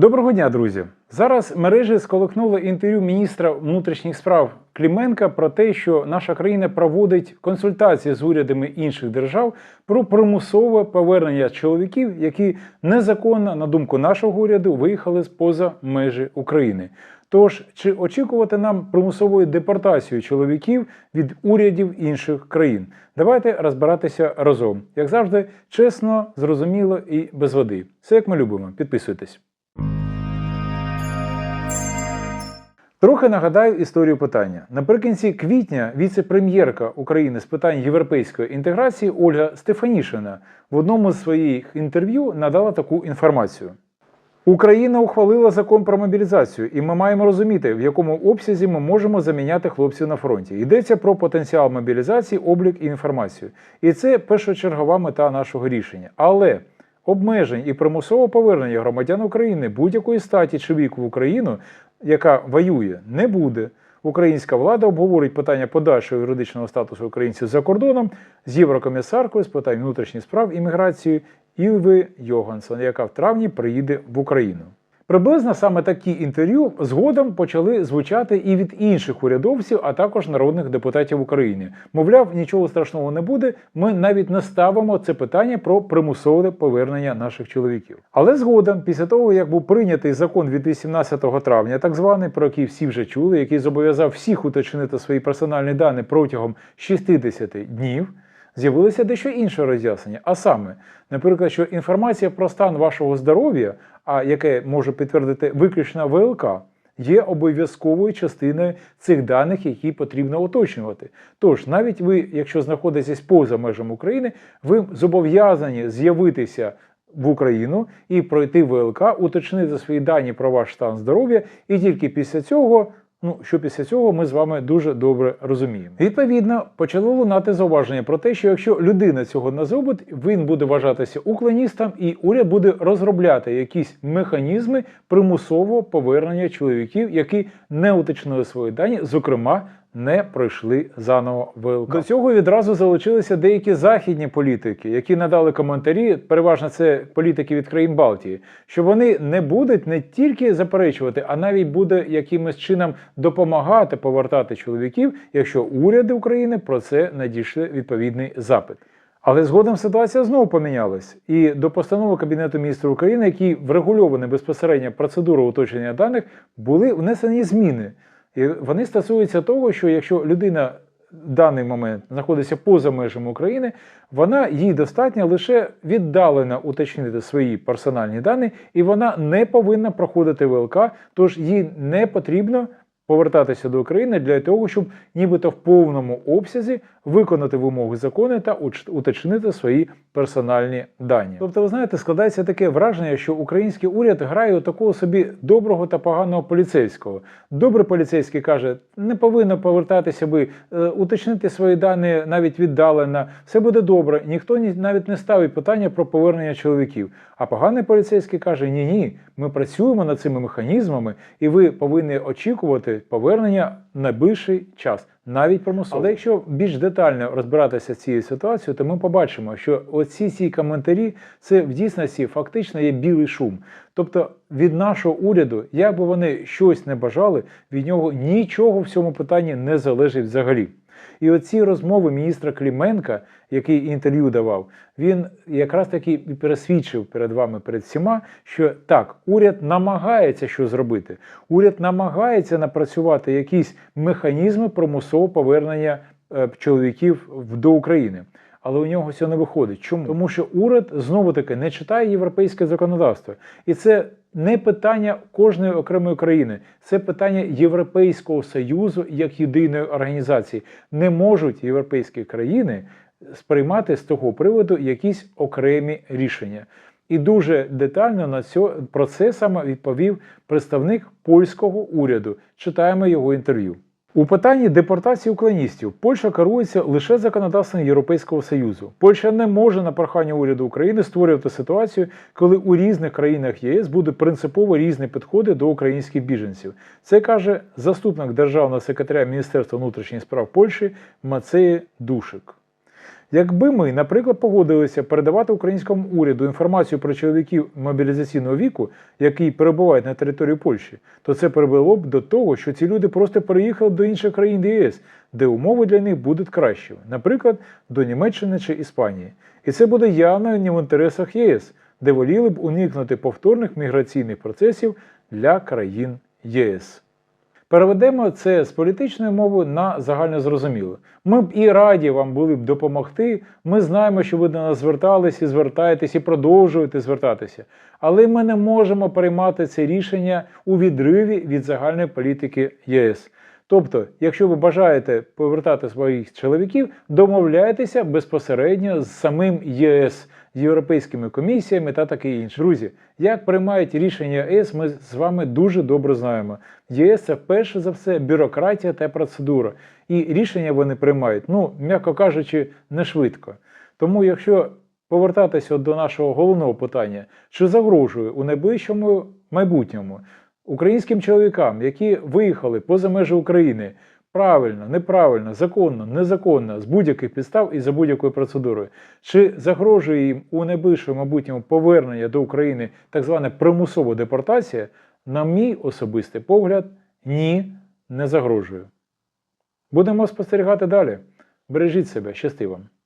Доброго дня, друзі! Зараз мережі сколихнуло інтерв'ю міністра внутрішніх справ Кліменка про те, що наша країна проводить консультації з урядами інших держав про примусове повернення чоловіків, які незаконно, на думку нашого уряду, виїхали з поза межі України. Тож, чи очікувати нам примусової депортації чоловіків від урядів інших країн? Давайте розбиратися разом. Як завжди, чесно, зрозуміло і без води. Все як ми любимо. Підписуйтесь. Трохи нагадаю історію питання. Наприкінці квітня віце-прем'єрка України з питань європейської інтеграції Ольга Стефанішина в одному з своїх інтерв'ю надала таку інформацію. Україна ухвалила закон про мобілізацію, і ми маємо розуміти, в якому обсязі ми можемо заміняти хлопців на фронті. Йдеться про потенціал мобілізації, облік і інформацію. І це першочергова мета нашого рішення. Але обмежень і примусового повернення громадян України будь-якої статі чи віку в Україну, яка воює, не буде. Українська влада обговорить питання подальшого юридичного статусу українців за кордоном з єврокомісаркою з питань внутрішніх справ і міграції Ілви Йогансон, яка в травні приїде в Україну. Приблизно саме такі інтерв'ю згодом почали звучати і від інших урядовців, а також народних депутатів України. Мовляв, нічого страшного не буде. Ми навіть не ставимо це питання про примусове повернення наших чоловіків. Але згодом, після того як був прийнятий закон від 18 травня, так званий, про який всі вже чули, який зобов'язав всіх уточнити свої персональні дані протягом 60 днів. З'явилося дещо інше роз'яснення. А саме, наприклад, що інформація про стан вашого здоров'я, а яке може підтвердити виключно ВЛК, є обов'язковою частиною цих даних, які потрібно уточнювати. Тож, навіть ви, якщо знаходитесь поза межами України, ви зобов'язані з'явитися в Україну і пройти ВЛК, уточнити свої дані про ваш стан здоров'я, і тільки після цього. Ну, що після цього ми з вами дуже добре розуміємо. Відповідно, почало лунати зауваження про те, що якщо людина цього не зробить, він буде вважатися уклоністом, і уряд буде розробляти якісь механізми примусового повернення чоловіків, які не уточнили свої дані, зокрема. Не пройшли заново ВЛК. До цього відразу залучилися деякі західні політики, які надали коментарі, переважно це політики від країн Балтії, що вони не будуть не тільки заперечувати, а навіть буде якимось чином допомагати повертати чоловіків, якщо уряди України про це надійшли відповідний запит. Але згодом ситуація знову помінялась, і до постанови Кабінету міністрів України, які врегульовані безпосередньо процедуру уточнення даних, були внесені зміни. І вони стосуються того, що якщо людина в даний момент знаходиться поза межами України, вона їй достатньо лише віддалено уточнити свої персональні дані, і вона не повинна проходити ВЛК, тож їй не потрібно повертатися до України для того, щоб нібито в повному обсязі виконати вимоги закону та уточнити свої персональні дані. Тобто, ви знаєте, складається таке враження, що український уряд грає у такого собі доброго та поганого поліцейського. Добрий поліцейський каже, не повинно повертатися ви, е, уточнити свої дані навіть віддалено, все буде добре. Ніхто ні- навіть не ставить питання про повернення чоловіків. А поганий поліцейський каже: ні, ні, ми працюємо над цими механізмами, і ви повинні очікувати повернення найближчий час. Навіть примусово. Але якщо більш детально розбиратися з цією ситуацією, то ми побачимо, що оці ці коментарі це в дійсності фактично є білий шум. Тобто від нашого уряду, як би вони щось не бажали, від нього нічого в цьому питанні не залежить взагалі. І оці розмови міністра Кліменка, який інтерв'ю давав, він якраз таки і пересвідчив перед вами, перед всіма, що так, уряд намагається що зробити. Уряд намагається напрацювати якісь механізми примусового повернення е, чоловіків до України. Але у нього все не виходить. Чому? Тому що уряд знову таки не читає європейське законодавство. І це не питання кожної окремої країни, це питання Європейського союзу як єдиної організації. Не можуть європейські країни сприймати з того приводу якісь окремі рішення. І дуже детально на цьо, про це саме відповів представник польського уряду. Читаємо його інтерв'ю. У питанні депортації україністів Польща керується лише законодавством Європейського Союзу. Польща не може на прохання уряду України створювати ситуацію, коли у різних країнах ЄС будуть принципово різні підходи до українських біженців. Це каже заступник державного секретаря Міністерства внутрішніх справ Польщі Мацеє Душик. Якби ми, наприклад, погодилися передавати українському уряду інформацію про чоловіків мобілізаційного віку, які перебувають на території Польщі, то це привело б до того, що ці люди просто переїхали до інших країн ЄС, де умови для них будуть кращими, наприклад, до Німеччини чи Іспанії. І це буде явно не в інтересах ЄС, де воліли б уникнути повторних міграційних процесів для країн ЄС. Переведемо це з політичної мови на загальнозрозуміле. Ми б і раді вам були б допомогти. Ми знаємо, що ви до нас звертались і звертаєтесь, і продовжуєте звертатися. Але ми не можемо приймати це рішення у відриві від загальної політики ЄС. Тобто, якщо ви бажаєте повертати своїх чоловіків, домовляйтеся безпосередньо з самим ЄС, європейськими комісіями та таке інше. Друзі, як приймають рішення ЄС, ми з вами дуже добре знаємо. ЄС це перше за все бюрократія та процедура. І рішення вони приймають, ну, м'яко кажучи, не швидко. Тому, якщо повертатися до нашого головного питання, чи загрожує у найближчому майбутньому українським чоловікам, які виїхали поза межі України, правильно, неправильно, законно, незаконно, з будь-яких підстав і за будь-якою процедурою, чи загрожує їм у найближчому майбутньому повернення до України так звана примусова депортація, на мій особистий погляд, ні, не загрожує. Будемо спостерігати далі. Бережіть себе, щасти вам!